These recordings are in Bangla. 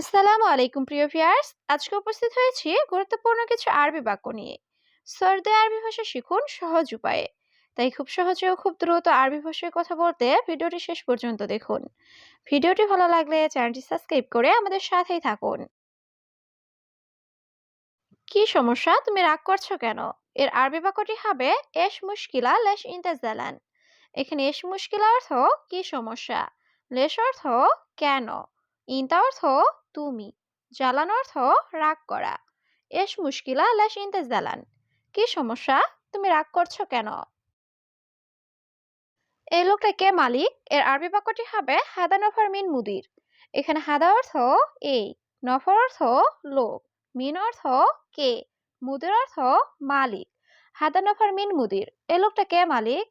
আসসালামু আলাইকুম, প্রিয় ভিউয়ার্স। আজকে উপস্থিত হয়েছি গুরুত্বপূর্ণ কিছু আরবি বাক্য নিয়ে। সর্দে আরবি ভাষা শিখুন সহজ উপায়ে। তাই খুব সহজে ও খুব দ্রুত আরবি ভাষায় কথা বলতে ভিডিওটি শেষ পর্যন্ত দেখুন। ভিডিওটি ভালো লাগলে চ্যানেলটি সাবস্ক্রাইব করে আমাদের সাথেই থাকুন। কি সমস্যা? তুমি রাগ করছ কেন? এর আরবি বাক্যটি হবে এশ মুশকিলা লেশ ইন্তেজালান। এখানে এশ মুশকিলা অর্থ কি সমস্যা? লেশ অর্থ কেন? ইন্তা অর্থ তুমি জ্বালান অর্থ রাগ করা। এস মুশকিলা লেশ ইন্তেজালান কি সমস্যা? তুমি রাগ করছ কেন? এই লোকটা কে মালিক? এর আরবি বাক্যটি হবে হাদা নফর মিন মুদির। এখানে হাদা অর্থ এই, নফর অর্থ লোক, মিন অর্থ কে, মুদির অর্থ মালিক। হাদা নফর মিন মুদির। এই লোকটা কে মালিক?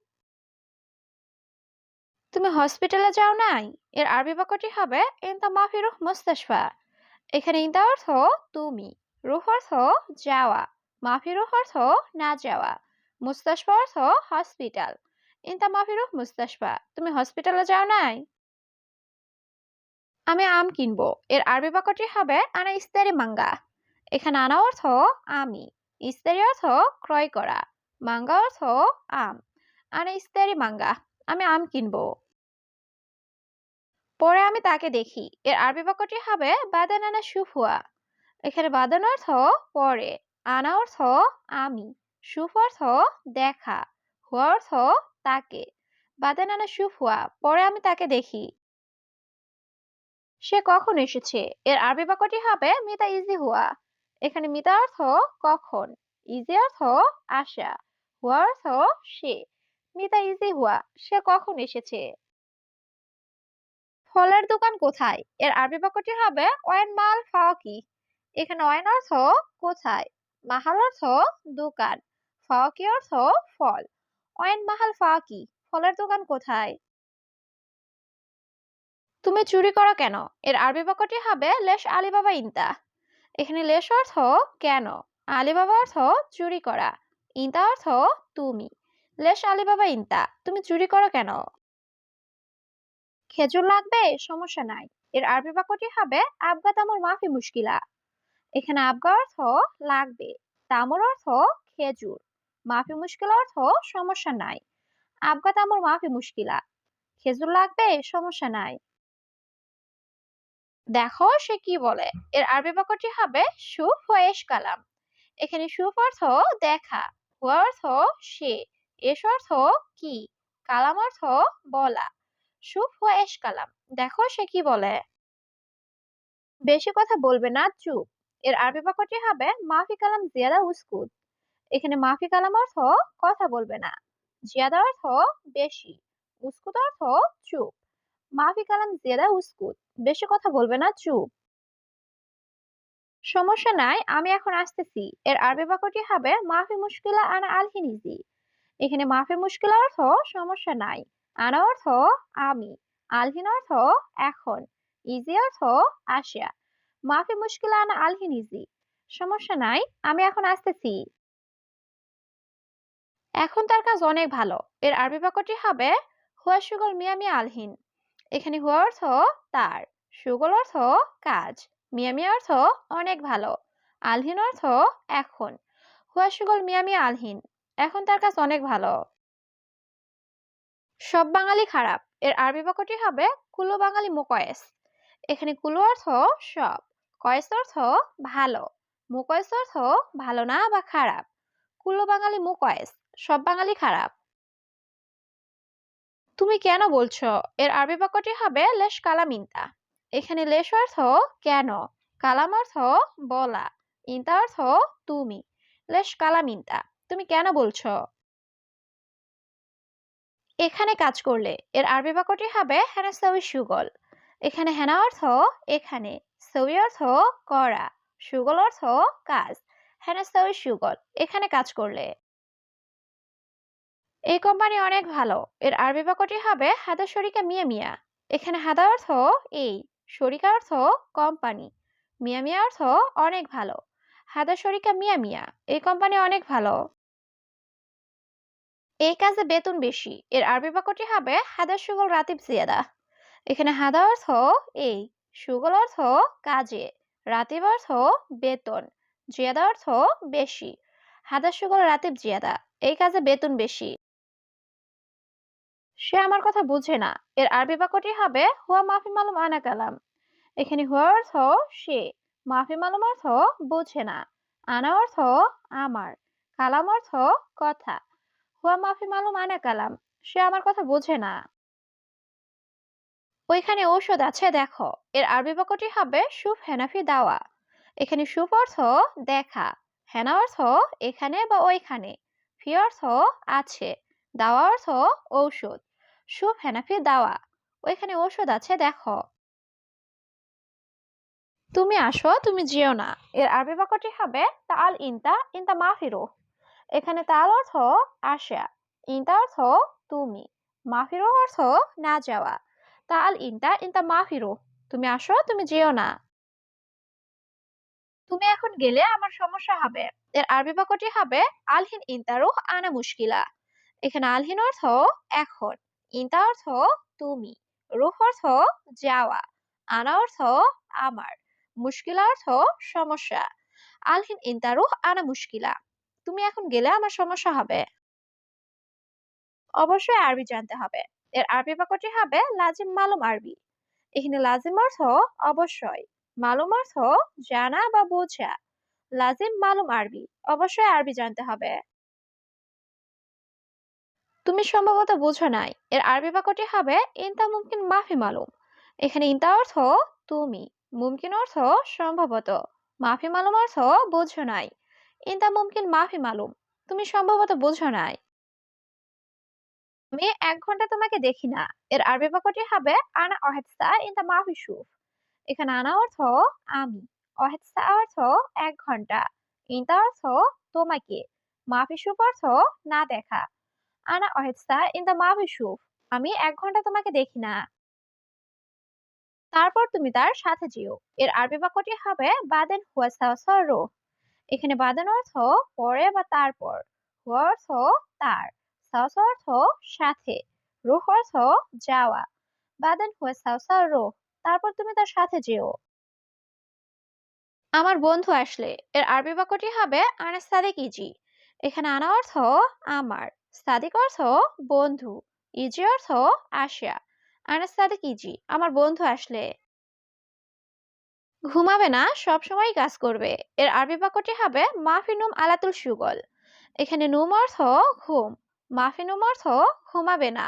তুমি হসপিটালে যাও নাই? এর আরবি বাক্যটি হবে ইনতা মাফি রুহ মুস্তাশফা। এখানে ইনতা অর্থ তুমি, রুহ অর্থ যাওয়া, মাফি রুহ অর্থ না যাওয়া, মুস্তাশফা অর্থ হসপিটাল ইনতা মাফি রুহ মুস্তাশফা, তুমি হসপিটালে যাও নাই? আমি আম কিনবো, এর আরবি বাক্যটি হবে, আনা ইস্তারি মাঙ্গা। এখানে আনা অর্থ আমি, ইস্তারি অর্থ ক্রয় করা, মাঙ্গা অর্থ আম। আনা ইস্তারি মাঙ্গা, আমি আম কিনবো। পরে আমি তাকে দেখি। এর আরবি বাক্যটি হবে বাদান আনা সুফুয়া এখানে বাদান অর্থ, পরে। আনা অর্থ, আমি। সুফ অর্থ, দেখা। হুয়া অর্থ, তাকে। বাদান আনা সুফুয়া পরে আমি তাকে দেখি। সে কখন এসেছে? এর আরবি বাক্যটি হবে, মিতা ইজি হুয়া। এখানে মিতা অর্থ, কখন? ইজি অর্থ আসা হুয়া অর্থ, সে। মিতা ইজি হুয়া, সে কখন এসেছে? ফলের দোকান কোথায়? এর আরবি বাক্যটি হবে ওয়াইন মাল ফাওকি এখানে ওয়াইন অর্থ কোথায়? মাহাল অর্থ দোকান। ফাওকি অর্থ ফল। ওয়াইন মাহাল ফাওকি ফলের দোকান কোথায়? তুমি চুরি করো কেন? এর আরবি বাক্যটি হবে লেশ আলিবাবা ইন্তা। এখানে লেশ অর্থ কেন? আলিবাবা অর্থ চুরি করা। ইন্তা অর্থ তুমি। লেশ আলিবাবা ইন্তা, তুমি চুরি করো কেন? খেজুর লাগবে? সমস্যা নাই। এর আরবি বাক্যটি হবে, আবগা তামুর মাফি মুশকিলা। এখানে আবগা অর্থ লাগবে তামুর অর্থ খেজুর। মাফি মুশকিলা অর্থ সমস্যা নাই। আবগা তামুর মাফি মুশকিলা। খেজুর লাগবে? সমস্যা নাই। দেখো সে কি বলে। এর আরবি বাক্যটি হবে, সুফ ওয়েশ কালাম। এখানে সুফ অর্থ দেখা হুয়া অর্থ সে এস অর্থ কি, কালাম অর্থ বলা। সুফ ওয়েশ কালাম। দেখো সে কি বলে। বেশি কথা বলবে না, চুপ। এর আরবি বাক্যটি হবে, মাফি কালাম জিয়াদা উস্কুত এখানে মাফি কালাম অর্থ কথা বলবে না। জিয়াদা অর্থ বেশি। উস্কুত অর্থ চুপ। মাফি কালাম জিয়াদা উস্কুত বেশি কথা বলবে না, চুপ। সমস্যা নাই, আমি এখন আসতেছি। এর আরবি বাক্যটি হবে, মাফি মুশকিলা আনা আলহিনিজি। এখানে মাফি মুশকিলা অর্থ সমস্যা নাই। আনা অর্থ আমি, আলহিন অর্থ এখন, ইজি অর্থ আসিয়া। মাফি মুশকিল আনা আলহিন ইজি, সমস্যা নাই, আমি এখন আসতেছি। এখন তার কাজ অনেক ভালো, এর আরবি বাক্যটি হবে, হুয়া সুগল মিয়া মিয়া আলহিন এখানে হুয়া অর্থ তার, সুগল অর্থ কাজ মিয়া মিয়া অর্থ অনেক ভালো, আলহিন অর্থ এখন, হুয়া সুগল মিয়া মিয়া আলহিন এখন তার কাজ অনেক ভালো। সব বাঙালি খারাপ। এর আরবি বাক্যটি হবে কুলো বাঙালি মুকয়েস। এখানে কুলো অর্থ সব, কয়েস অর্থ ভালো, মুকয়েস অর্থ ভালো না বা খারাপ। কুলো বাঙালি মুকয়েস, সব বাঙালি খারাপ। তুমি কেন বলছো? এর আরবি বাক্যটি হবে লেশ কালাম ইন্তা এখানে লেশ অর্থ কেন, কালাম অর্থ বলা, ইন্তা অর্থ তুমি। লেশ কালাম ইন্তা তুমি কেন বলছো? এখানে কাজ করলে, এর আরবি বাক্যটি হবে হেনা সবি সুগল এখানে হেনা অর্থ এখানে সবি অর্থ করা সুগল অর্থ কাজ হেনা সবি সুগল এখানে কাজ করলে। এই কোম্পানি অনেক ভালো। এর আরবি বাক্যটি হবে হাদা শরিকা মিয়া মিয়া এখানে হাদা অর্থ এই শরিকা অর্থ কোম্পানি মিয়া মিয়া অর্থ অনেক ভালো হাদা শরিকা মিয়া মিয়া এই কোম্পানি অনেক ভালো। এই কাজে বেতন বেশি। এর আরবি বাক্যটি হবে হাদা সুগল রাতিব জিয়াদা। এখানে হাদা অর্থ এই, সুগল অর্থ কাজে, রাতিব অর্থ বেতন, জিয়াদা অর্থ বেশি হাদা সুগল রাতিব জিয়াদা। এই কাজে বেতন বেশি। সে আমার কথা বুঝে না। এর আরবি বাক্যটি হবে, হুয়া মাফি মালুম আনা কালাম। এখানে হুয়া অর্থ সে, মাফি মালুম অর্থ বুঝে না, আনা অর্থ আমার, কালাম অর্থ কথা। হুয়া মাফি মালুম আনা কালাম। সে আমার কথা বোঝে না। ওইখানে ঔষধ আছে, দেখো। এর আরবি বাক্যটি হবে সুফ হেনাফি দাওয়া। এখানে সুফ অর্থ দেখা। হেনা অর্থ এখানে বা ওইখানে। ফি অর্থ আছে। দাওয়া অর্থ ঔষধ। সুফ হেনাফি দাওয়া। ওইখানে ঔষধ আছে, দেখো। তুমি আসো, তুমি যেও না। এর আরবি বাক্যটি হবে তাল ইনতা ইনতা মাফিরো। এখানে তাল অর্থ আসা। ইনতা অর্থ তুমি। মাফিরো অর্থ না যাওয়া। তাল ইনতা ইনতা মাফিরো। তুমি আসো, তুমি যেও না। তুমি এখন গেলে আমার সমস্যা হবে। এর আরবি বাক্যটি হবে, আলহিন ইনতারুহ আনা মুশকিলা। এখানে আলহিন অর্থ এখন। ইনতা অর্থ তুমি। রুহ অর্থ যাওয়া। আনা অর্থ আমার। মুশকিলা অর্থ সমস্যা। আলহিন ইনতারুহ আনা মুশকিলা। তুমি এখন গেলে আমার সমস্যা হবে। অবশ্যই আরবি জানতে হবে। এর আরবি বাক্যটি হবে লাজিম মালুম আরবি। এখানে লাজিম অর্থ অবশ্যই। মালুম অর্থ জানা বা বোঝা। লাজিম মালুম আরবি। অবশ্যই আরবি জানতে হবে। তুমি সম্ভবত বুঝো নাই। এর আরবি বাক্যটি হবে ইনতা মুমকিন মাফি মালুম। এখানে ইনতা অর্থ তুমি। মুমকিন অর্থ সম্ভবত। মাফি মালুম অর্থ বুঝো নাই। ইনতা মুমকিন মাফি মালুম। তুমি সম্ভবত বুঝো নাই। আমি এক ঘণ্টা তোমাকে দেখি না। এর আরবি বাক্যটি হবে, আনা অহেদসা ইনতা মাফি শুফ এখানে আনা অর্থ, আমি। অহেদসা অর্থ, এক ঘণ্টা। ইনতা অর্থ, তোমাকে। মাফি শুফ অর্থ, না দেখা। আনা অহেদসা ইনতা মাফি শুফ আমি এক ঘণ্টা তোমাকে দেখি না। তারপর তুমি তার সাথে যেও। এর আরবি বাক্যটি হবে, বাদেন হুয়া রো এখানে বাদেন অর্থ পরে বা তারপর। হুয়া অর্থ তার, সাউস অর্থ সাথে, রুহ অর্থ যাওয়া। বাদেন হুয়া রো তারপর তুমি তার সাথে যেও। আমার বন্ধু আসলে, এর আরবি বাক্যটি হবে আনা সাদিক ইজি। এখানে আনা অর্থ আমার, সাদিক অর্থ বন্ধু, ইজি অর্থ আসিয়া। আনাস সাদিক ইজি, আমার বন্ধু আসলে। ঘুমাবে না, সব সময় কাজ করবে। এর আরবি বাক্যটি হবে, মাফিনুম আলাতুল সুগল এখানে নুম অর্থ ঘুম, মাফিনুম অর্থ ঘুমাবে না,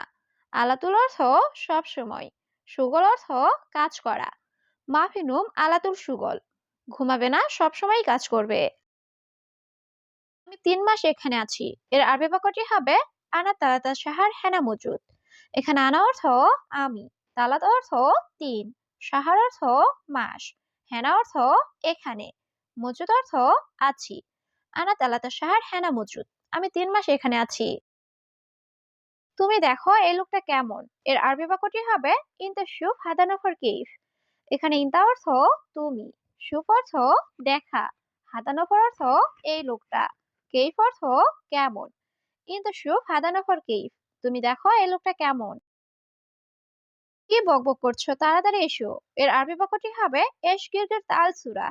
আলাতুল অর্থ সব সময় সুগল অর্থ কাজ করা, মাফিনুম আলাতুল সুগল ঘুমাবে না, সব সময় কাজ করবে। আমি তিন মাস এখানে আছি। এর আরবি বাক্যটি হবে, আনা তালাতা সাহার হেনা মজুদ। এখানে আনা অর্থ আমি, তালাত অর্থ তিন সাহার অর্থ মাস। হেনা অর্থ এখানে। মজুদ অর্থ আছি। আনা তালাতা সাহার হেনা মজুদ। আমি তিন মাস এখানে আছি। তুমি দেখো এই লোকটা কেমন। এর আরবি বাক্যটি হবে, ইনতা সুফ হাদানফর কেফ। এখানে ইনতা অর্থ তুমি। সুফ অর্থ দেখা। হাদানফর অর্থ এই লোকটা। কেফ অর্থ কেমন? ইনতা সুফ হাদানফর কেফ। তুমি দেখো এই লোকটা কেমন। কি বকবক করছ? তাড়াতাড়ি এসো। এর আরবি বাক্যটি হবে এস গির্গের তাল সুরা।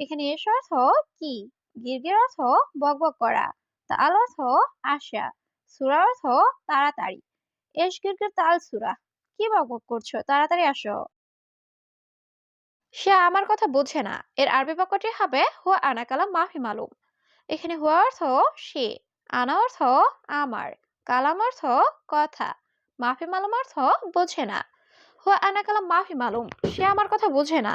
এখানে এস অর্থ কি? গির্গের অর্থ বকবক করা। তাল অর্থ আশা সুরা অর্থ তাড়াতাড়ি। এস গির্গের তাল সুরা। কি বকবক করছ? তাড়াতাড়ি আসো। সে আমার কথা বোঝে না। এর আরবি বাক্যটি হবে হুয়া আনাকালাম মাফি মালুম। এখানে হুয়া অর্থ সে, আনা অর্থ আমার, কালাম অর্থ কথা। মাফি মালুম অর্থ বোঝে না। হুয়া আনা কালাম মাফি মালুম সে আমার কথা বোঝে না।